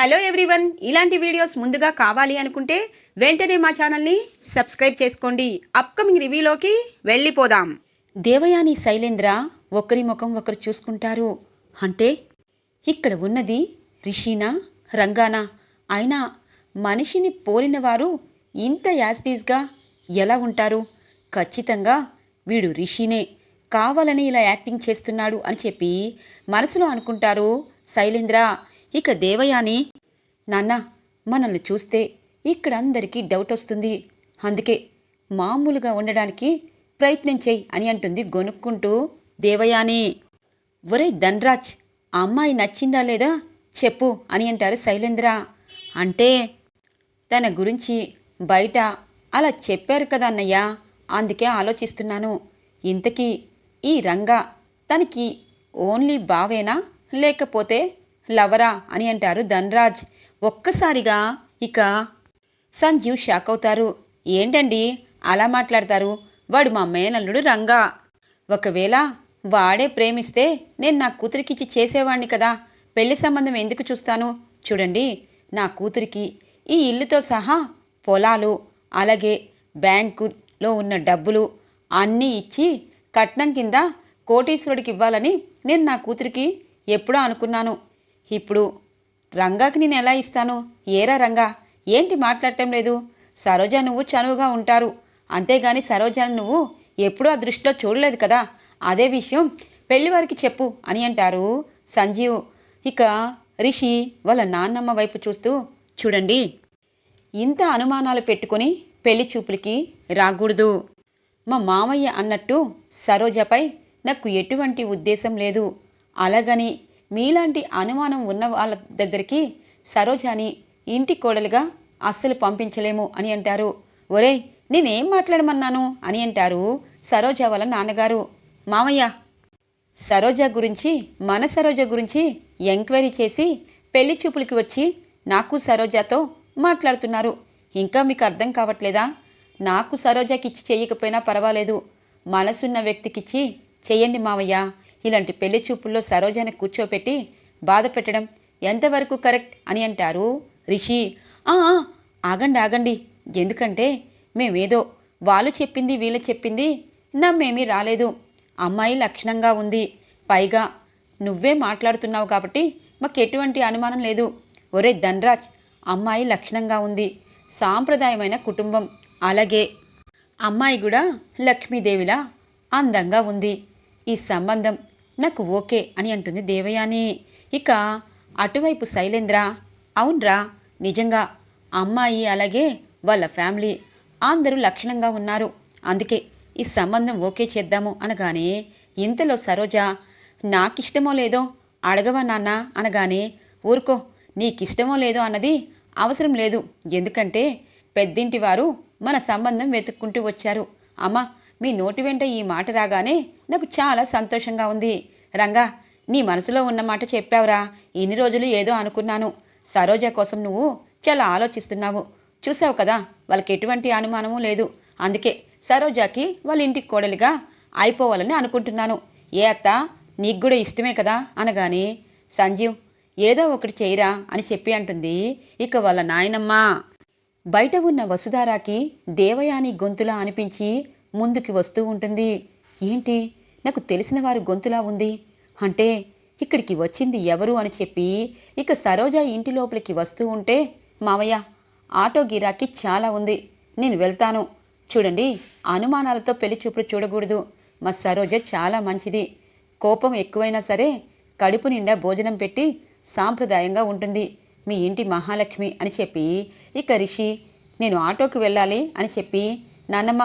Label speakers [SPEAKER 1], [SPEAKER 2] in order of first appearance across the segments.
[SPEAKER 1] Hello everyone. ఇలాంటి videos ముందుగా కావాలి అనుకుంటే వెంటనే మా ఛానల్ని సబ్స్క్రైబ్ చేసుకోండి. అప్కమింగ్ రివ్యూలోకి వెళ్ళిపోదాం. దేవయాని శైలేంద్ర ఒకరి ముఖం ఒకరు చూసుకుంటారు. అంటే ఇక్కడ ఉన్నది రిషీనా రంగానా? అయినా మనిషిని పోలిన వారు ఇంత యాస్టీస్గా ఎలా ఉంటారు? ఖచ్చితంగా వీడు రిషినే. కావాలని ఇలా యాక్టింగ్ చేస్తున్నాడు అని చెప్పి మనసులో అనుకుంటారు శైలేంద్ర. ఇక దేవయాని నాన్న మనల్ని చూస్తే ఇక్కడ అందరికీ డౌట్ వస్తుంది. అందుకే మామూలుగా ఉండడానికి ప్రయత్నం చేయి అని అంటుంది గొనుక్కుంటూ దేవయాని. ఒరే ధన్రాజ్ ఆ అమ్మాయి నచ్చిందా లేదా చెప్పు అని అంటారు శైలేంద్ర. అంటే తన గురించి బయట అలా చెప్పారు కదా అన్నయ్య అందుకే ఆలోచిస్తున్నాను. ఇంతకీ ఈ రంగా తనకి ఓన్లీ బావేనా లేకపోతే లవరా అని అంటారు ధన్రాజ్. ఒక్కసారిగా ఇక సంజీవ్ షాక్ అవుతారు. ఏంటండి? అలా మాట్లాడతారు. వాడు మా మేనల్లుడు రంగా. ఒకవేళ వాడే ప్రేమిస్తే నేను నా కూతురికిచ్చి చేసేవాణ్ణి కదా. పెళ్ళి సంబంధం ఎందుకు చూస్తాను? చూడండి నా కూతురికి ఈ ఇల్లుతో సహా పొలాలు అలాగే బ్యాంకులో ఉన్న డబ్బులు అన్నీ ఇచ్చి కట్నం కింద కోటీశ్వరుడికి ఇవ్వాలని నేను నా కూతురికి ఎప్పుడో అనుకున్నాను. ఇప్పుడు రంగాకి నేను ఎలా ఇస్తాను? ఏరా రంగా? ఏంటి మాట్లాడటం లేదు? సరోజ నువ్వు చనువుగా ఉంటారు. అంతేగాని సరోజను నువ్వు ఎప్పుడూ ఆ దృష్టిలో చూడలేదు కదా? అదే విషయం పెళ్ళివారికి చెప్పు అని అంటారు సంజీవ్. ఇక రిషి వాళ్ళ నాన్నమ్మ వైపు చూస్తూ చూడండి ఇంత అనుమానాలు పెట్టుకొని పెళ్ళి చూపులకి రాకూడదు. మా మామయ్య అన్నట్టు సరోజపై నాకు ఎటువంటి ఉద్దేశం లేదు. అలాగని మీలాంటి అనుమానం ఉన్న వాళ్ళ దగ్గరికి సరోజాని ఇంటి కోడలుగా అస్సలు పంపించలేము అని అంటారు. ఒరేయ్ నేనేం మాట్లాడమన్నాను అని అంటారు సరోజ వాళ్ళ నాన్నగారు. మామయ్య సరోజ గురించి మన సరోజ గురించి ఎంక్వైరీ చేసి పెళ్ళి చూపులకి వచ్చి నాకు సరోజాతో మాట్లాడుతున్నారు. ఇంకా మీకు అర్థం కావట్లేదా? నాకు సరోజాకిచ్చి చేయకపోయినా పర్వాలేదు. మనసున్న వ్యక్తికిచ్చి చెయ్యండి మావయ్య ఇలాంటి పెళ్ళి చూపుల్లో సరోజాని కూర్చోపెట్టి బాధ పెట్టడం ఎంతవరకు కరెక్ట్ అని అంటారు? రిషి "ఆ, ఆగండి ఆగండి. ఎందుకంటే మేమేదో వాళ్ళు చెప్పింది వీళ్ళు చెప్పింది నమ్మేమీ రాలేదు. అమ్మాయి లక్షణంగా ఉంది. పైగా నువ్వే మాట్లాడుతున్నావు కాబట్టి మాకు ఎటువంటి అనుమానం లేదు. ఒరే ధన్రాజ్ అమ్మాయి లక్షణంగా ఉంది. సాంప్రదాయమైన కుటుంబం. అలాగే అమ్మాయి కూడా లక్ష్మీదేవిలా అందంగా ఉంది. ఈ సంబంధం నాకు ఓకే అని అంటుంది దేవయాని. ఇక అటువైపు శైలేంద్ర అవునరా నిజంగా అమ్మాయి అలాగే వాళ్ళ ఫ్యామిలీ అందరూ లక్షణంగా ఉన్నారు. అందుకే ఈ సంబంధం ఓకే చేద్దాము అనగానే ఇంతలో సరోజ నాకిష్టమో లేదో అడగవా నాన్న అనగానే ఊరుకో నీకిష్టమో లేదో అన్నది అవసరం లేదు. ఎందుకంటే పెద్దింటి వారు మన సంబంధం వెతుక్కుంటూ వచ్చారు. అమ్మా మీ నోటి వెంట ఈ మాట రాగానే నాకు చాలా సంతోషంగా ఉంది. రంగా నీ మనసులో ఉన్న మాట చెప్పావురా. ఇన్ని రోజులు ఏదో అనుకున్నాను. సరోజ కోసం నువ్వు చాలా ఆలోచిస్తున్నావు. చూసావు కదా వాళ్ళకి ఎటువంటి అనుమానము లేదు. అందుకే సరోజాకి వాళ్ళ ఇంటికి కోడలిగా అయిపోవాలని అనుకుంటున్నాను. ఏ అత్త నీకు కూడా ఇష్టమే కదా అనగానే సంజీవ్ ఏదో ఒకటి చేయరా అని చెప్పి అంటుంది. ఇక వాళ్ళ నాయనమ్మ. బయట ఉన్న వసుధారాకి దేవయాని గొంతులా అనిపించి ముందుకి వస్తూ ఉంటుంది. ఏంటి? నాకు తెలిసిన వారి గొంతులా ఉంది. అంటే ఇక్కడికి వచ్చింది ఎవరు అని చెప్పి ఇక సరోజ ఇంటి లోపలికి వస్తూ ఉంటే మావయ్య ఆటో గిరాకీ చాలా ఉంది. నేను వెళ్తాను. చూడండి అనుమానాలతో పెళ్ళి చూపులు చూడకూడదు. మా సరోజ చాలా మంచిది. కోపం ఎక్కువైనా సరే కడుపు నిండా భోజనం పెట్టి సాంప్రదాయంగా ఉంటుంది. మీ ఇంటి మహాలక్ష్మి అని చెప్పి ఇక రిషి నేను ఆటోకి వెళ్ళాలి అని చెప్పి నాన్నమ్మ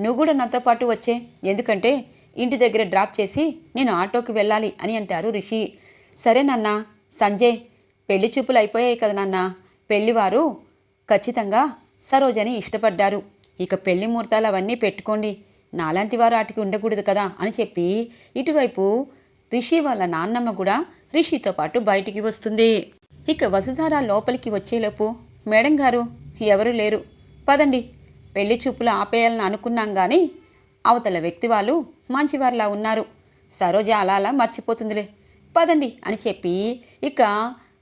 [SPEAKER 1] నువ్వు కూడా నాతో పాటు వచ్చే. ఎందుకంటే ఇంటి దగ్గర డ్రాప్ చేసి నేను ఆటోకి వెళ్ళాలి అని అంటారు రిషి. సరే నాన్న సంజయ్ పెళ్ళి చూపులు అయిపోయాయి కదా నాన్న. పెళ్ళివారు ఖచ్చితంగా సరోజని ఇష్టపడ్డారు. ఇక పెళ్ళి ముహూర్తాలు అవన్నీ పెట్టుకోండి. నాలాంటి వారు ఆటికి ఉండకూడదు కదా అని చెప్పి ఇటువైపు రిషి వాళ్ళ నాన్నమ్మ కూడా రిషితో పాటు బయటికి వస్తుంది. ఇక వసుధార లోపలికి వచ్చేలోపు మేడం గారు ఎవరు లేరు. పదండి పెళ్ళి చూపులు ఆపేయాలని అనుకున్నాం కానీ అవతల వ్యక్తి వాళ్ళు మంచివారిలా ఉన్నారు. సరోజ అలా అలా మర్చిపోతుందిలే. పదండి అని చెప్పి ఇక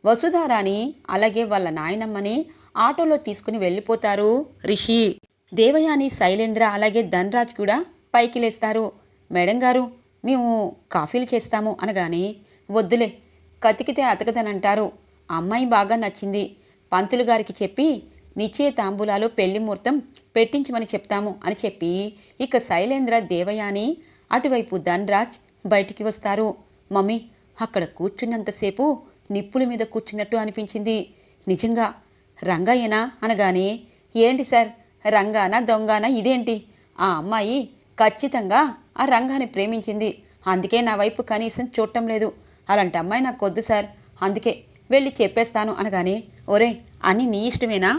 [SPEAKER 1] వసుధారాని అలాగే వాళ్ళ నాయనమ్మని ఆటోలో తీసుకుని వెళ్ళిపోతారు. రిషి దేవయాని శైలేంద్ర అలాగే ధనరాజ్ కూడా పైకి లేస్తారు. మేడం గారు మేము కాఫీలు చేస్తాము అనగానే వద్దులే కతికితే అతకదనంటారు. అమ్మాయి బాగా నచ్చింది. పంతులు గారికి చెప్పి నిశ్చయ తాంబూలాలు పెళ్ళి ముహూర్తం పెట్టించమని చెప్తాము అని చెప్పి ఇక శైలేంద్ర దేవయాని అటువైపు ధనరాజ్ బయటికి వస్తారు. మమ్మీ అక్కడ కూర్చున్నంతసేపు నిప్పుల మీద కూర్చున్నట్టు అనిపించింది. నిజంగా రంగయ్యనా అనగానే ఏంటి సార్ రంగానా దొంగానా ఇదేంటి? ఆ అమ్మాయి ఖచ్చితంగా ఆ రంగాన్ని ప్రేమించింది. అందుకే నా వైపు కనీసం చూడటం లేదు. అలాంటి అమ్మాయి నాకు వద్దు సార్. అందుకే వెళ్ళి చెప్పేస్తాను అనగానే ఒరే అని నీ ఇష్టమేనా?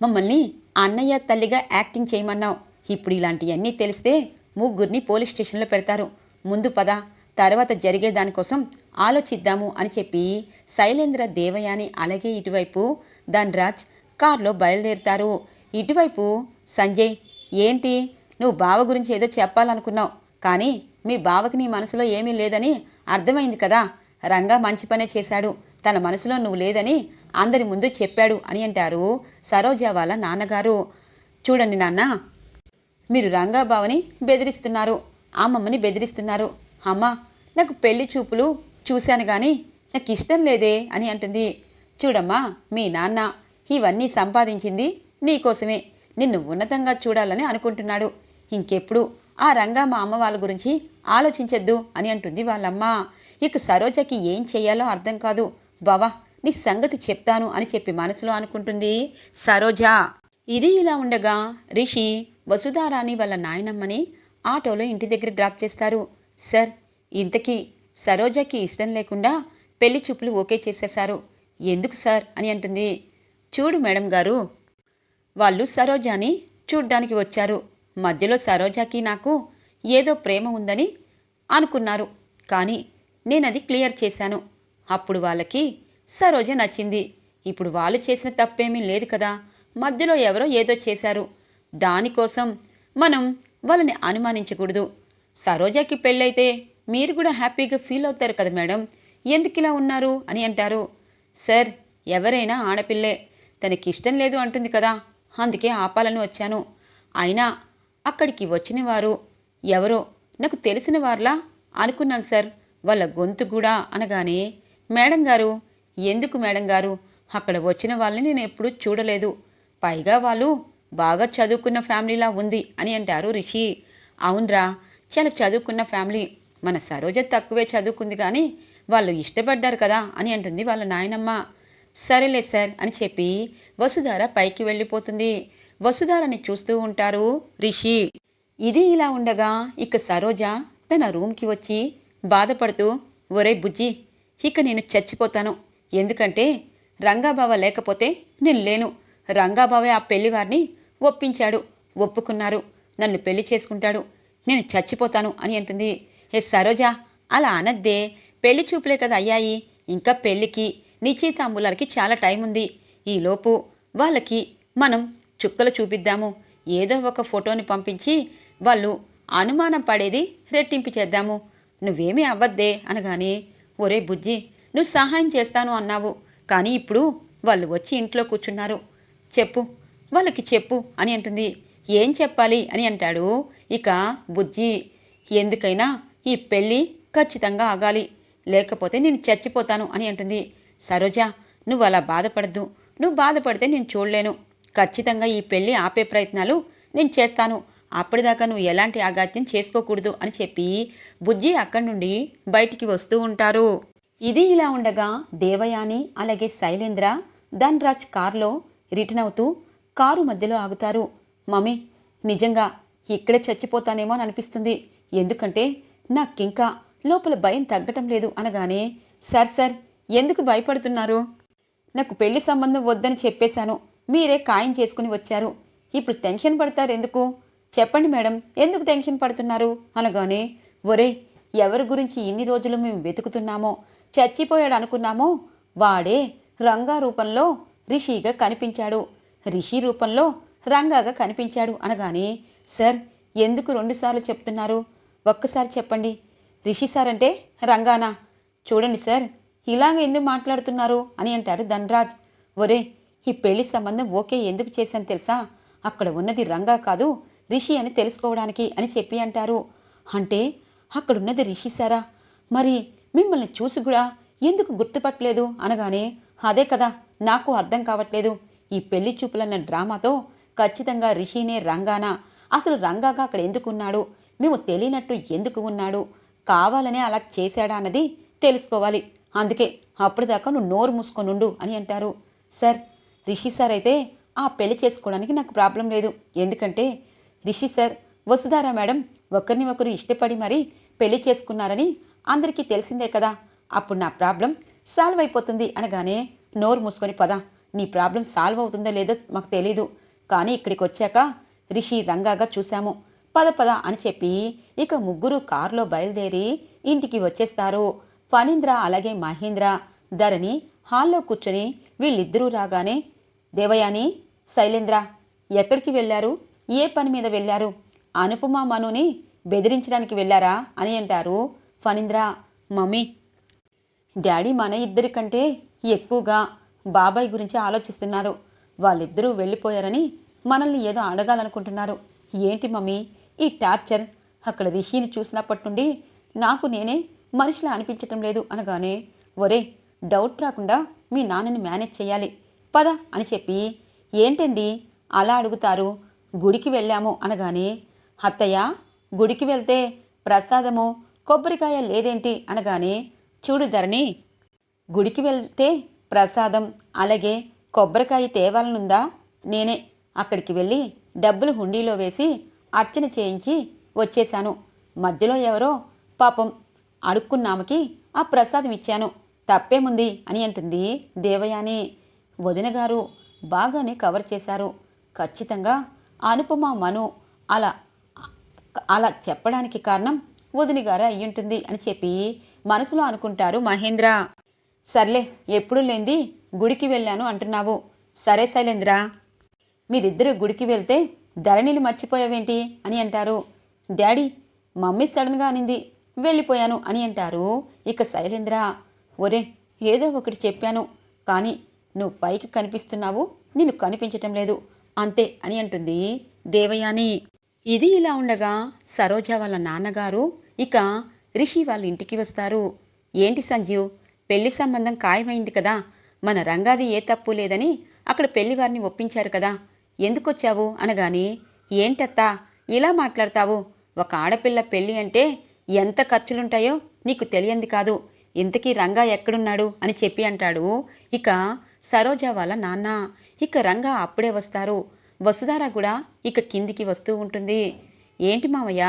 [SPEAKER 1] మమ్మల్ని అన్నయ్య తల్లిగా యాక్టింగ్ చేయమన్నావు. ఇప్పుడు ఇలాంటివన్నీ తెలిస్తే ముగ్గురిని పోలీస్ స్టేషన్లో పెడతారు. ముందు పద తర్వాత జరిగే దానికోసం ఆలోచిద్దాము అని చెప్పి శైలేంద్ర దేవయాని అలాగే ఇటువైపు ధనరాజ్ కారులో బయలుదేరుతారు. ఇటువైపు సంజయ్ ఏంటి? నువ్వు బావ గురించి ఏదో చెప్పాలనుకున్నావు. కానీ మీ బావకి నీ మనసులో ఏమీ లేదని అర్థమైంది కదా. రంగా మంచి పనే చేశాడు. తన మనసులో నువ్వు లేదని అందరి ముందు చెప్పాడు అని అంటారు సరోజ వాళ్ళ నాన్నగారు. చూడండి నాన్న మీరు రంగాబావని బెదిరిస్తున్నారు అమ్మమ్మని బెదిరిస్తున్నారు. అమ్మ నాకు పెళ్ళి చూపులు చూశాను కానీ నాకు ఇష్టం లేదే అని అంటుంది. చూడమ్మా మీ నాన్న ఇవన్నీ సంపాదించింది నీకోసమే నిన్ను ఉన్నతంగా చూడాలని అనుకుంటున్నాడు. ఇంకెప్పుడు ఆ రంగా మా అమ్మ వాళ్ళ గురించి ఆలోచించద్దు అని అంటుంది వాళ్ళమ్మ. ఇక సరోజకి ఏం చేయాలో అర్థం కాదు. బావా నీ సంగతి చెప్తాను అని చెప్పి మనసులో అనుకుంటుంది సరోజ. ఇది ఇలా ఉండగా రిషి వసుధారాణి వాళ్ళ నాయనమ్మని ఆటోలో ఇంటి దగ్గర డ్రాప్ చేస్తారు. సార్ ఇంతకీ సరోజకి ఇష్టం లేకుండా పెళ్ళి చూపులు ఓకే చేసేశారు. ఎందుకు సార్? అని అంటుంది. చూడు మేడం గారు వాళ్ళు సరోజాని చూడ్డానికి వచ్చారు. మధ్యలో సరోజాకి నాకు ఏదో ప్రేమ ఉందని అనుకున్నారు. కానీ నేనది క్లియర్ చేశాను. అప్పుడు వాళ్ళకి సరోజ నచ్చింది. ఇప్పుడు వాళ్ళు చేసిన తప్పేమీ లేదు కదా. మధ్యలో ఎవరో ఏదో చేశారు. దానికోసం మనం వాళ్ళని అనుమానించకూడదు. సరోజాకి పెళ్ళైతే మీరు కూడా హ్యాపీగా ఫీల్ అవుతారు కదా మేడం. ఎందుకు ఇలా ఉన్నారు అని అంటారు. సార్ ఎవరైనా ఆడపిల్లే. తనకి ఇష్టం లేదు అంటుంది కదా. అందుకే ఆపాలని వచ్చాను. అయినా అక్కడికి వచ్చిన వారు ఎవరో నాకు తెలిసిన వార్లా అనుకున్నాను సార్. వాళ్ళ గొంతు కూడా అనగానే మేడం గారు ఎందుకు మేడం గారు? అక్కడ వచ్చిన వాళ్ళని నేను ఎప్పుడూ చూడలేదు. పైగా వాళ్ళు బాగా చదువుకున్న ఫ్యామిలీలా ఉంది అని అంటారు రిషి. అవునరా చాలా చదువుకున్న ఫ్యామిలీ. మన సరోజ తక్కువే చదువుకుంది కానీ వాళ్ళు ఇష్టపడ్డారు కదా అని అంటుంది వాళ్ళ నాయనమ్మ. సరేలే సార్ అని చెప్పి వసుధార పైకి వెళ్ళిపోతుంది. వసుధారని చూస్తూ ఉంటారు రిషి. ఇది ఇలా ఉండగా ఇక సరోజ తన రూమ్కి వచ్చి బాధపడుతూ ఒరే బుజ్జి ఇక నేను చచ్చిపోతాను. ఎందుకంటే రంగాబావ లేకపోతే నేను లేను. రంగాబావే ఆ పెళ్ళివారిని ఒప్పించాడు. ఒప్పుకున్నారు. నన్ను పెళ్ళి చేసుకుంటాడు. నేను చచ్చిపోతాను అని అంటుంది. ఏ సరోజ అలా అనద్దే. పెళ్ళి చూపులే కదా అయ్యాయి. ఇంకా పెళ్ళికి నిశ్చితాంబులకి చాలా టైం ఉంది. ఈలోపు వాళ్ళకి మనం చుక్కలు చూపిద్దాము. ఏదో ఒక ఫోటోని పంపించి వాళ్ళు అనుమానం పడేది రెట్టింపు చేద్దాము. నువ్వేమీ అవ్వద్దే అనగానే ఒరే బుజ్జి నువ్వు సహాయం చేస్తాను అన్నావు. కానీ ఇప్పుడు వాళ్ళు వచ్చి ఇంట్లో కూర్చున్నారు. చెప్పు వాళ్ళకి చెప్పు అని అంటుంది. ఏం చెప్పాలి అని అంటాడు. ఇక బుజ్జి ఎందుకైనా ఈ పెళ్ళి ఖచ్చితంగా ఆగాలి. లేకపోతే నేను చచ్చిపోతాను అని అంటుంది. సరోజ నువ్వు అలా బాధపడద్దు. నువ్వు బాధపడితే నేను చూడలేను. ఖచ్చితంగా ఈ పెళ్ళి ఆపే ప్రయత్నాలు నేను చేస్తాను. అప్పటిదాకా నువ్వు ఎలాంటి ఆఘాత్యం చేసుకోకూడదు అని చెప్పి బుజ్జి అక్కడి నుండి బయటికి వస్తూ ఉంటారు. ఇది ఇలా ఉండగా దేవయాని అలాగే శైలేంద్ర ధన్రాజ్ కారులో రిటర్న్ అవుతూ కారు మధ్యలో ఆగుతారు. మమ్మీ నిజంగా ఇక్కడే చచ్చిపోతానేమో అని అనిపిస్తుంది. ఎందుకంటే నాకింకా లోపల భయం తగ్గటం లేదు అనగానే సార్ సార్ ఎందుకు భయపడుతున్నారు? నాకు పెళ్ళి సంబంధం వద్దని చెప్పేశాను. మీరే ఖాయం చేసుకుని వచ్చారు. ఇప్పుడు టెన్షన్ పడతారు ఎందుకు చెప్పండి మేడం ఎందుకు టెన్షన్ పడుతున్నారు? అనగానే ఒరే ఎవరి గురించి ఇన్ని రోజులు మేము వెతుకుతున్నామో చచ్చిపోయాడు అనుకున్నామో వాడే రంగా రూపంలో రిషిగా కనిపించాడు. రిషి రూపంలో రంగాగా కనిపించాడు అనగానే సార్ ఎందుకు రెండుసార్లు చెప్తున్నారు? ఒక్కసారి చెప్పండి. రిషి సార్ అంటే రంగానా? చూడండి సార్ ఇలాగ ఎందుకు మాట్లాడుతున్నారు? అని అంటారు ధనరాజ్. ఒరే ఈ పెళ్ళి సంబంధం ఓకే ఎందుకు చేశాను తెలుసా? అక్కడ ఉన్నది రంగా కాదు రిషి అని తెలుసుకోవడానికి అని చెప్పి అంటారు. అంటే అక్కడున్నది రిషి సారా? మరి మిమ్మల్ని చూసి కూడా ఎందుకు గుర్తుపట్టలేదు? అనగానే అదే కదా నాకు అర్థం కావట్లేదు. ఈ పెళ్ళి చూపులన్న డ్రామాతో ఖచ్చితంగా రిషినే రంగానా? అసలు రంగాగా అక్కడ ఎందుకు ఉన్నాడు? మేము తెలియనట్టు ఎందుకు ఉన్నాడు? కావాలనే అలా చేశాడా అన్నది తెలుసుకోవాలి. అందుకే అప్పటిదాకా నువ్వు నోరు మూసుకొనుండు అని అంటారు. సార్ రిషి సార్ అయితే ఆ పెళ్ళి చేసుకోవడానికి నాకు ప్రాబ్లం లేదు. ఎందుకంటే రిషి సార్ వసుధారా మేడం ఒకరిని ఒకరు ఇష్టపడి మరీ పెళ్ళి చేసుకున్నారని అందరికీ తెలిసిందే కదా అప్పుడు నా ప్రాబ్లం సాల్వ్ అయిపోతుంది అనగానే నోరు మూసుకొని పద. నీ ప్రాబ్లం సాల్వ్ అవుతుందో లేదో మాకు తెలీదు. కానీ ఇక్కడికి వచ్చాక రిషి రంగాగా చూశాము. పద పద అని చెప్పి ఇక ముగ్గురు కారులో బయలుదేరి ఇంటికి వచ్చేస్తారు. ఫణీంద్ర అలాగే మహేంద్ర ధరణి హాల్లో కూర్చొని వీళ్ళిద్దరూ రాగానే దేవయాని శైలేంద్ర ఎక్కడికి వెళ్ళారు? ఏ పని మీద వెళ్ళారు? అనుపమ మనుని బెదిరించడానికి వెళ్ళారా? అని అంటారు ఫణీంద్ర మమ్మీ డాడీ మన ఇద్దరికంటే ఎక్కువగా బాబాయ్ గురించి ఆలోచిస్తున్నారు. వాళ్ళిద్దరూ వెళ్ళిపోయారని మనల్ని ఏదో అడగాలనుకుంటున్నారు. ఏంటి మమ్మీ ఈ టార్చర్? అక్కడ రిషిని చూసినప్పటి నుండి నాకు నేనే మనిషిలా అనిపించటం లేదు అనగానే ఒరే డౌట్ రాకుండా మీ నాన్నని మేనేజ్ చేయాలి. పద అని చెప్పి ఏంటండి అలా అడుగుతారు? గుడికి వెళ్ళాము అనగానే అత్తయ్య గుడికి వెళ్తే ప్రసాదము కొబ్బరికాయ లేదేంటి అనగానే చూడు ధరణి గుడికి వెళ్తే ప్రసాదం అలాగే కొబ్బరికాయ తేవాలనుందా? నేనే. అక్కడికి వెళ్ళి డబ్బులు హుండీలో వేసి అర్చన చేయించి వచ్చేశాను. మధ్యలో ఎవరో పాపం అడుక్కున్నామకి ఆ ప్రసాదం ఇచ్చాను. తప్పేముంది? అని అంటుంది దేవయాని. వదిన గారు బాగానే కవర్ చేశారు. ఖచ్చితంగా అనుపమ మను అలా అలా చెప్పడానికి కారణం వదిన గారు అయ్యుంటుంది అని చెప్పి మనసులో అనుకుంటారు మహేంద్ర. సర్లే ఎప్పుడు లేంది? గుడికి వెళ్ళాను అంటున్నావు. సరే శైలేంద్ర. మీరిద్దరు గుడికి వెళ్తే ధరణిలు మర్చిపోయావేంటి అని అంటారు. డాడీ మమ్మీ సడన్గా అనింది. వెళ్ళిపోయాను అని అంటారు ఇక శైలేంద్ర. ఒరే ఏదో ఒకటి చెప్పాను. కానీ నువ్వు పైకి కనిపిస్తున్నావు. నిన్ను కనిపించటం లేదు. అంతే అని అంటుంది దేవయాని. ఇది ఇలా ఉండగా సరోజ వాళ్ళ నాన్నగారు ఇక రిషి వాళ్ళ ఇంటికి వస్తారు. ఏంటి సంజీవ్? పెళ్ళి సంబంధం ఖాయమైంది కదా. మన రంగాది ఏ తప్పు లేదని అక్కడ పెళ్ళివారిని ఒప్పించారు కదా. ఎందుకొచ్చావు? అనగాని ఏంటత్తా? ఇలా మాట్లాడతావు? ఒక ఆడపిల్ల పెళ్ళి అంటే ఎంత ఖర్చులుంటాయో నీకు తెలియంది కాదు. ఇంతకీ రంగా ఎక్కడున్నాడు? అని చెప్పి అంటాడు. ఇక సరోజ వాళ్ళ నాన్న. ఇక రంగా అప్పుడే వస్తారు. వసుధార కూడా ఇక కిందికి వస్తూ ఉంటుంది. ఏంటి మామయ్య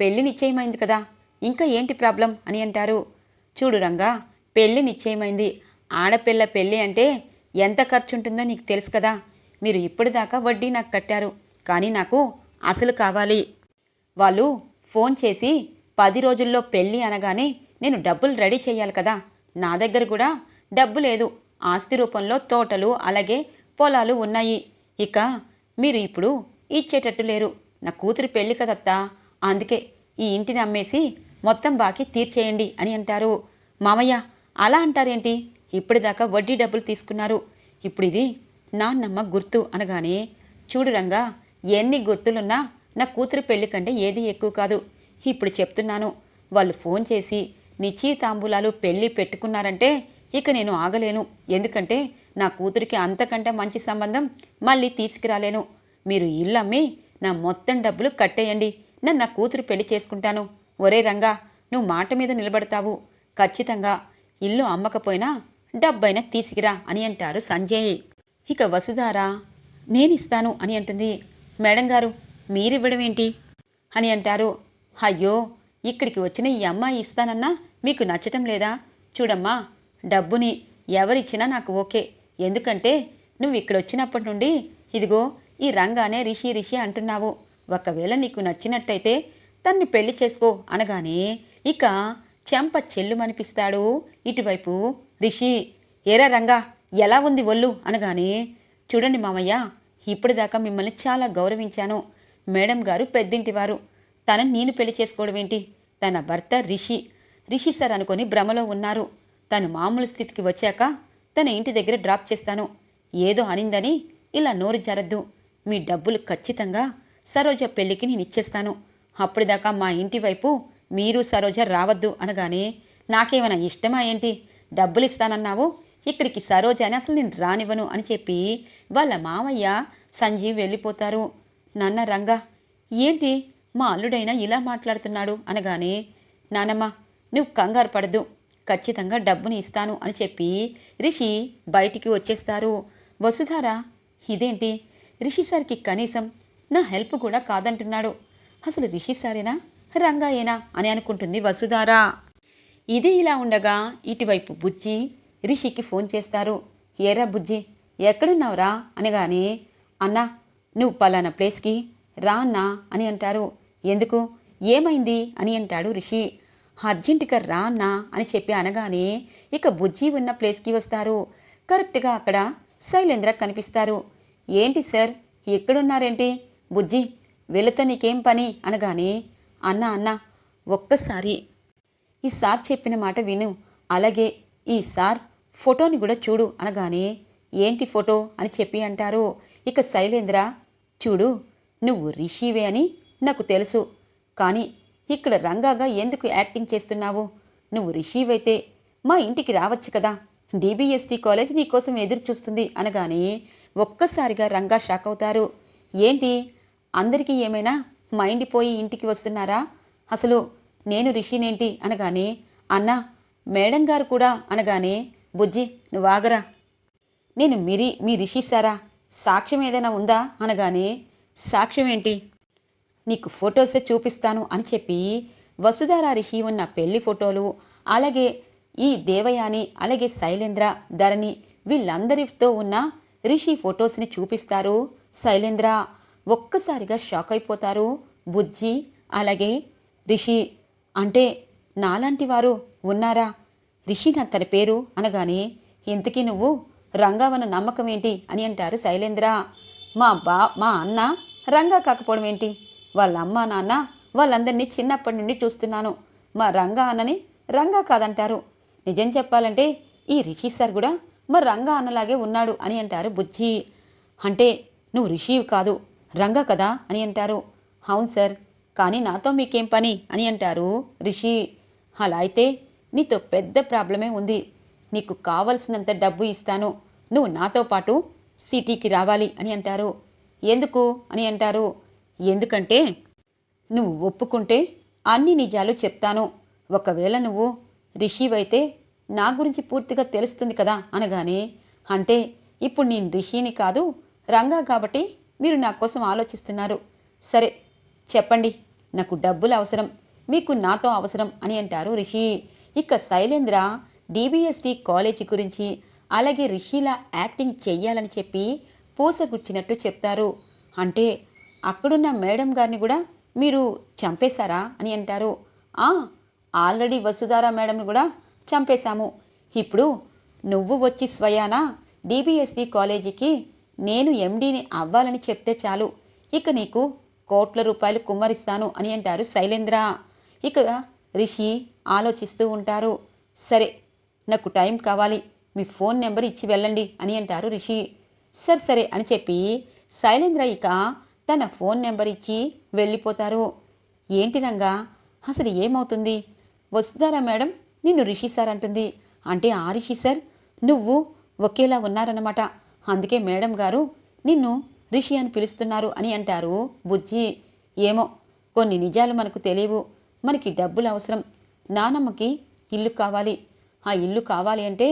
[SPEAKER 1] పెళ్ళి నిశ్చయమైంది కదా. ఇంకా ఏంటి ప్రాబ్లం అని అంటారు. చూడు రంగా పెళ్ళి నిశ్చయమైంది. ఆడపిల్ల పెళ్ళి అంటే ఎంత ఖర్చు ఉంటుందో నీకు తెలుసు కదా. మీరు ఇప్పటిదాకా వడ్డీ నాకు కట్టారు. కానీ నాకు అసలు కావాలి. వాళ్ళు ఫోన్ చేసి పది రోజుల్లో పెళ్ళి అనగానే నేను డబ్బులు రెడీ చేయాలి కదా. నా దగ్గర కూడా డబ్బు లేదు. ఆస్తి రూపంలో తోటలు అలాగే పొలాలు ఉన్నాయి. ఇక మీరు ఇప్పుడు ఇచ్చేటట్టు లేరు. నా కూతురు పెళ్ళి కదత్తా. అందుకే ఈ ఇంటిని అమ్మేసి మొత్తం బాకీ తీర్చేయండి అని అంటారు. మామయ్య అలా అంటారేంటి? ఇప్పటిదాకా వడ్డీ డబ్బులు తీసుకున్నారు. ఇప్పుడు ఇది నాన్నమ్మ గుర్తు అనగానే చూడు రంగా ఎన్ని గుర్తులున్నా నా కూతురు పెళ్ళి కంటే ఏది ఎక్కువ కాదు. ఇప్పుడు చెప్తున్నాను వాళ్ళు ఫోన్ చేసి నిశ్చితాంబూలాలు పెళ్ళి పెట్టుకున్నారంటే ఇక నేను ఆగలేను. ఎందుకంటే నా కూతురికి అంతకంటే మంచి సంబంధం మళ్ళీ తీసుకురాలేను. మీరు ఇల్లమ్మి నా మొత్తం డబ్బులు కట్టేయండి. నన్ను నా కూతురు పెళ్ళి చేసుకుంటాను. ఒరే రంగా నువ్వు మాట మీద నిలబడతావు. ఖచ్చితంగా ఇల్లు అమ్మకపోయినా డబ్బైనా తీసుకురా అని అంటారు సంజయ్. ఇక వసుధారా నేనిస్తాను అని అంటుంది. మేడం గారు మీరివ్వడం ఏంటి? అని అంటారు. అయ్యో ఇక్కడికి వచ్చిన ఈ అమ్మాయి ఇస్తానన్నా మీకు నచ్చటం లేదా? చూడమ్మా డబ్బుని ఎవరిచ్చినా నాకు ఓకే. ఎందుకంటే నువ్వు ఇక్కడ వచ్చినప్పటి నుండి ఇదిగో ఈ రంగానే రిషి రిషి అంటున్నావు. ఒకవేళ నీకు నచ్చినట్టయితే తన్ని పెళ్ళి చేసుకో అనగానే ఇక చెంప చెల్లుమనిపిస్తాడు. ఇటువైపు రిషి ఏరా రంగా ఎలా ఉంది ఒళ్ళు? అనగానే చూడండి మామయ్య ఇప్పటిదాకా మిమ్మల్ని చాలా గౌరవించాను. మేడం గారు పెద్దింటివారు తనని నేను పెళ్ళి చేసుకోవడం ఏంటి? తన భర్త రిషి. రిషి సార్ అనుకొని భ్రమలో ఉన్నారు. తను మామూలు స్థితికి వచ్చాక తన ఇంటి దగ్గర డ్రాప్ చేస్తాను. ఏదో అనిందని ఇలా నోరు జరద్దు. మీ డబ్బులు ఖచ్చితంగా సరోజ పెళ్ళికి నేను ఇచ్చేస్తాను. అప్పటిదాకా మా ఇంటి వైపు మీరు సరోజ రావద్దు అనగానే నాకేమైనా ఇష్టమా ఏంటి? డబ్బులు ఇస్తానన్నావు ఇక్కడికి సరోజ అని అసలు నేను రానివ్వను అని చెప్పి వాళ్ళ మామయ్య సంజీవ్ వెళ్ళిపోతారు. నాన్న రంగా ఏంటి? మా అల్లుడైనా ఇలా మాట్లాడుతున్నాడు? అనగానే నానమ్మ నువ్వు కంగారు పడదు ఖచ్చితంగా డబ్బుని ఇస్తాను అని చెప్పి రిషి బయటికి వచ్చేస్తారు. వసుధార ఇదేంటి? రిషి సార్కి కనీసం నా హెల్ప్ కూడా కాదంటున్నాడు. అసలు రిషి సారేనా? రంగాయేనా? అని అనుకుంటుంది వసుధార. ఇది ఇలా ఉండగా ఇటువైపు బుజ్జి రిషికి ఫోన్ చేస్తారు. ఏరా బుజ్జి ఎక్కడున్నావురా? అనగానే అన్నా నువ్వు పలానా ప్లేస్కి రా అన్నా అని అంటారు. ఎందుకు? ఏమైంది? అని అంటాడు రిషి. అర్జెంటుగా రా అన్నా అని చెప్పి అనగానే ఇక బుజ్జి ఉన్న ప్లేస్కి వస్తారు. కరెక్ట్గా అక్కడ శైలేంద్ర కనిపిస్తారు. ఏంటి సార్? ఎక్కడున్నారేంటి? బుజ్జి వీళ్ళతో నీకేం పని? అనగానే అన్న అన్న ఒక్కసారి. ఈ సార్ చెప్పిన మాట విను. అలాగే ఈ సార్ ఫోటోని కూడా చూడు. అనగానే ఏంటి ఫోటో అని చెప్పి అంటారు. ఇక శైలేంద్ర చూడు నువ్వు రిషివే అని నాకు తెలుసు. కానీ ఇక్కడ రంగాగా ఎందుకు యాక్టింగ్ చేస్తున్నావు? నువ్వు రిషివైతే మా ఇంటికి రావచ్చు కదా. డిబిఎస్టి కాలేజ్ నీకోసం ఎదురు చూస్తుంది అనగానే ఒక్కసారిగా రంగా షాక్ అవుతారు. ఏంటి? అందరికీ ఏమైనా మైండ్ పోయి ఇంటికి వస్తున్నారా? అసలు నేను రిషినేంటి? అనగానే అన్నా మేడం గారు కూడా అనగానే బుజ్జి నువ్వు ఆగరా. నేను మిరి మీ రిషి సారా? సాక్ష్యం ఏదైనా ఉందా? అనగానే సాక్ష్యం ఏంటి? నీకు ఫొటోసే చూపిస్తాను అని చెప్పి వసుధారా రిషి ఉన్న పెళ్ళి ఫోటోలు అలాగే ఈ దేవయాని అలాగే శైలేంద్ర ధరణి వీళ్ళందరితో ఉన్న రిషి ఫొటోస్ని చూపిస్తారు. శైలేంద్ర ఒక్కసారిగా షాక్ అయిపోతారు బుజ్జి అలాగే రిషి. అంటే నాలాంటి వారు ఉన్నారా? రిషి నా తన పేరు అనగానే ఇంతకీ నువ్వు రంగావన నమ్మకం ఏంటి? అని అంటారు శైలేంద్ర. మా బా మా అన్న రంగా కాకపోవడం ఏంటి? వాళ్ళ అమ్మ నాన్న వాళ్ళందరినీ చిన్నప్పటి నుండి చూస్తున్నాను. మా రంగా అన్నని రంగా కాదంటారు. నిజం చెప్పాలంటే ఈ రిషి సార్ కూడా మా రంగా అన్నలాగే ఉన్నాడు అని అంటారు బుజ్జి. అంటే నువ్వు రిషి కాదు రంగా కదా? అని అంటారు. అవును సార్ కానీ నాతో మీకేం పని? అని అంటారు రిషి. అలా అయితే నీతో పెద్ద ప్రాబ్లమే ఉంది. నీకు కావలసినంత డబ్బు ఇస్తాను. నువ్వు నాతో పాటు సిటీకి రావాలి అని అంటారు. ఎందుకు? అని అంటారు. ఎందుకంటే నువ్వు ఒప్పుకుంటే అన్ని నిజాలు చెప్తాను. ఒకవేళ నువ్వు రిషివైతే నా గురించి పూర్తిగా తెలుస్తుంది కదా అనగానే అంటే ఇప్పుడు నేను రిషిని కాదు రంగా కాబట్టి మీరు నా కోసం ఆలోచిస్తున్నారు. సరే చెప్పండి. నాకు డబ్బులు అవసరం. మీకు నాతో అవసరం అని అంటారు రిషి. ఇక శైలేంద్ర డిబిఎస్టి కాలేజీ గురించి అలాగే రిషిలా యాక్టింగ్ చెయ్యాలని చెప్పి పూసగుచ్చినట్టు చెప్తారు. అంటే అక్కడున్న మేడం గారిని కూడా మీరు చంపేశారా అని అంటారు. ఆ ఆల్రెడీ వసుధారా మేడంని కూడా చంపేశాము. ఇప్పుడు నువ్వు వచ్చి స్వయానా డిబిఎస్డి కాలేజీకి నేను ఎండీని అవ్వాలని చెప్తే చాలు. ఇక నీకు కోట్ల రూపాయలు కుమ్మరిస్తాను అని అంటారు శైలేంద్ర. ఇక రిషి ఆలోచిస్తూ ఉంటారు. సరే నాకు టైం కావాలి. మీ ఫోన్ నెంబర్ ఇచ్చి వెళ్ళండి అని అంటారు రిషి. సరే సరే అని చెప్పి శైలేంద్ర ఇక తన ఫోన్ నెంబర్ ఇచ్చి వెళ్ళిపోతారు. ఏంటి రంగా అసలు ఏమవుతుంది? వస్తారా మేడం నిన్ను రిషి సార్ అంటుంది. అంటే ఆ రిషి సార్ నువ్వు ఒకేలా ఉన్నారన్నమాట. అందుకే మేడం గారు నిన్ను రిషి అని పిలుస్తున్నారు అని అంటారు బుజ్జి. ఏమో కొన్ని నిజాలు మనకు తెలియవు. మనకి డబ్బులు అవసరం. నానమ్మకి ఇల్లు కావాలి. ఆ ఇల్లు కావాలి అంటే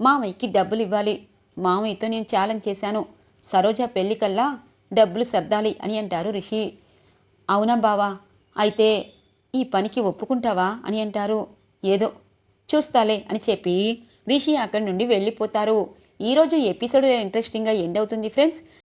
[SPEAKER 1] మామయ్యకి డబ్బులు ఇవ్వాలి. మామయ్యతో నేను ఛాలెంజ్ చేశాను. సరోజ పెళ్ళికల్లా డబ్బులు సర్దాలి అని అంటారు రిషి. అవునా బావా? అయితే ఈ పనికి ఒప్పుకుంటావా అని అంటారు. ఏదో చూస్తాలే అని చెప్పి రిషి అక్కడి నుండి వెళ్ళిపోతారు. ఈరోజు ఎపిసోడ్ ఇంట్రెస్టింగ్గా ఎండ్ అవుతుంది ఫ్రెండ్స్.